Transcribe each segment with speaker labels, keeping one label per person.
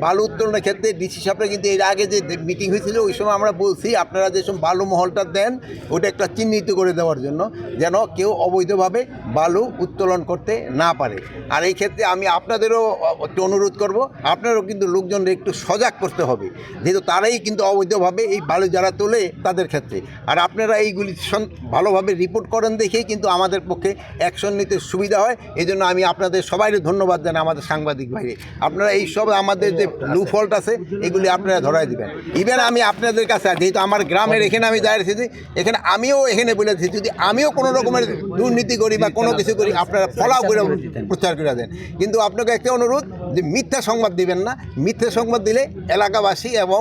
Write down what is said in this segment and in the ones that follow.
Speaker 1: বালু উত্তোলনের ক্ষেত্রে ডিসি সাহেবরা কিন্তু এর আগে যে মিটিং হয়েছিল, ওই সময় আমরা বলছি, আপনারা যেসব বালু মহলটা দেন, ওটা একটা চিহ্নিত করে দেওয়ার জন্য যেন কেউ অবৈধভাবে বালু উত্তোলন করতে না পারে। আর এই ক্ষেত্রে আমি আপনাদেরও একটু অনুরোধ করব, আপনারাও কিন্তু লোকজনকে একটু সজাগ করতে হবে, যেহেতু তারাই কিন্তু অবৈধভাবে এই বালু যারা তোলে তাদের ক্ষেত্রে। আর আপনারা এইগুলি ভালোভাবে রিপোর্ট করেন দেখেই কিন্তু আমাদের পক্ষে অ্যাকশন নিতে সুবিধা হয়। এই আমি আপনাদের সবাইকে ধন্যবাদ জানাই, আমাদের সাংবাদিক ভাইরে। আপনারা এই সব আমাদের যে লু ফল্ট আছে, এগুলি আপনারা ধরাই দিবেন। ইভেন আমি আপনাদের কাছে, যেহেতু আমার গ্রামের এখানে আমি দাঁড়িয়ে এসেছি, এখানে আমিও এখানে বলেছি যদি আমিও কোনো রকমের দুর্নীতি করি বা কোনো কিছু করি, আপনারা ফলাও করে প্রচার করে দেন। কিন্তু আপনাকে একটা অনুরোধ, যে মিথ্যা সংবাদ দিবেন না। মিথ্যা সংবাদ দিলে এলাকাবাসী এবং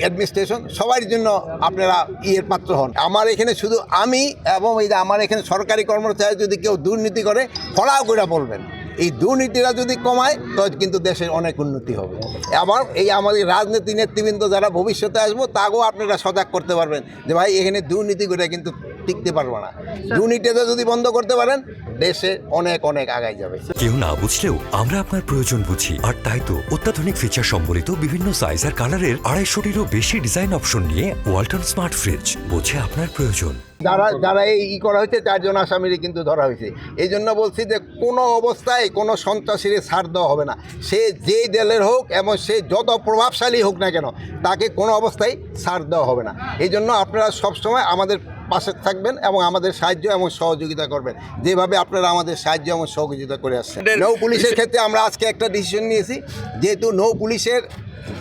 Speaker 1: অ্যাডমিনিস্ট্রেশন সবার জন্য আপনারা ইয়ের পাত্র হন। আমার এখানে শুধু আমি এবং এই যে আমার এখানে সরকারি কর্মচারী যদি কেউ দুর্নীতি করে, ফলাও করে বলবেন। এই দুর্নীতিটা যদি কমায় তো কিন্তু দেশের অনেক উন্নতি হবে। আবার এই আমাদের রাজনীতি নেতৃবৃন্দ যারা ভবিষ্যতে আসব তাকেও আপনারা সজাগ করতে পারবেন যে ভাই এখানে দুর্নীতি করে কিন্তু টিকতে পারব না। দুর্নীতিটা যদি বন্ধ করতে পারেন দেশে অনেক অনেক আগায় যাবে।
Speaker 2: কেউ না বুঝলেও আমরা আপনার প্রয়োজন বুঝি। আর তাই তো অত্যাধুনিক ফিচার সম্বলিত বিভিন্ন সাইজ আর কালারের আড়াইশোটিরও বেশি ডিজাইন অপশন নিয়ে ওয়ালটন স্মার্ট ফ্রিজ বোঝে আপনার প্রয়োজন।
Speaker 1: যারা যারা এই ই করা হয়েছে চারজন আসামিরে কিন্তু ধরা হয়েছে। এই জন্য বলছি যে কোনো অবস্থায় কোনো সন্ত্রাসীর ছাড় দেওয়া হবে না। সে যেই দলের হোক এবং সে যত প্রভাবশালী হোক না কেন তাকে কোনো অবস্থায় ছাড় দেওয়া হবে না। এই জন্য আপনারা সবসময় আমাদের পাশে থাকবেন এবং আমাদের সাহায্য এবং সহযোগিতা করবেন। যেভাবে আপনারা আমাদের সাহায্য এবং সহযোগিতা করে আসছেন। নৌ পুলিশের ক্ষেত্রে আমরা আজকে একটা ডিসিশন নিয়েছি যেহেতু নৌ পুলিশের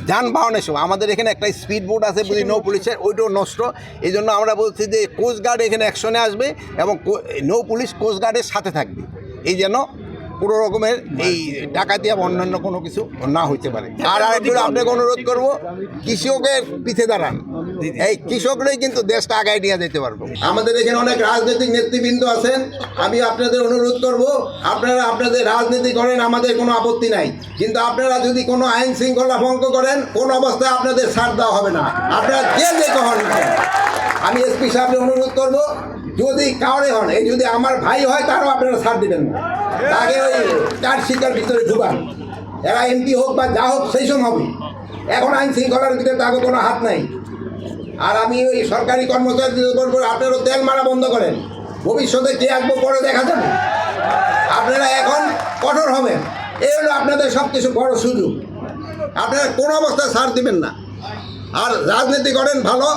Speaker 1: যানবাহনের সময় আমাদের এখানে একটা স্পিড বোট আছে বুঝি নৌ পুলিশের ওইটাও নষ্ট। এই জন্য আমরা বলছি যে কোস্টগার্ড এখানে অ্যাকশনে আসবে এবং কো- নৌ পুলিশ কোস্টগার্ডের সাথে থাকবে। এই যেন পুরো রকমের এই ডাকাতি বা অন্যান্য কোনো কিছু না হইতে পারে। আর আরেকটু আপনাকে অনুরোধ করব কৃষকের পিছে দাঁড়ান। এই কৃষকরাই কিন্তু দেশটা আগায় নিয়ে যেতে পারব। আমাদের এখানে অনেক রাজনৈতিক নেতৃবৃন্দ আছেন। আমি আপনাদের অনুরোধ করব আপনারা আপনাদের রাজনীতি করেন আমাদের কোনো আপত্তি নাই। কিন্তু আপনারা যদি কোনো আইন শৃঙ্খলা ভঙ্গ করেন কোন অবস্থায় আপনাদের ছাড় দেওয়া হবে না। আপনারা যে যে হন আমি এসপি সাহেবকে অনুরোধ করব যদি কাউরে হন এই যদি আমার ভাই হয় তারও আপনারা ছাড় দিবেন না। তাকে ওই চার শিকার ভিতরে ঢুকান। এরা এমপি হোক বা যা হোক সেই সময় হবে। এখন আইন শৃঙ্খলার ভিতরে তাকে কোনো হাত নাই। আর আমি ওই সরকারি কর্মচারীদের বলব আপনারও তেল মারা বন্ধ করেন। ভবিষ্যতে কে আসব পরে দেখা যাবে। আপনারা এখন কঠোর হবেন। এই হলো আপনাদের সব কিছু বড় সুযোগ। আপনারা কোনো অবস্থায় ছাড় দিবেন না। আর রাজনীতি করেন ভালো,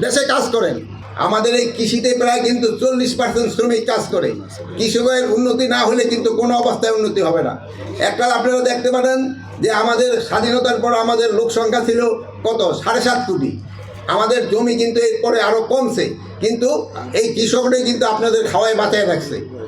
Speaker 1: দেশে কাজ করেন। আমাদের এই কৃষিতে প্রায় কিন্তু চল্লিশ পার্সেন্ট শ্রমিক কাজ করে। কৃষকের উন্নতি না হলে কিন্তু কোনো অবস্থায় উন্নতি হবে না। একটা আপনারা দেখতে পারেন যে আমাদের স্বাধীনতার পর আমাদের লোক সংখ্যা ছিল কত? সাড়ে সাত কোটি। আমাদের জমি কিন্তু এরপরে আরও কমছে। কিন্তু এই কৃষকরাই কিন্তু আপনাদের খাওয়ায় বাঁচায় রাখছে।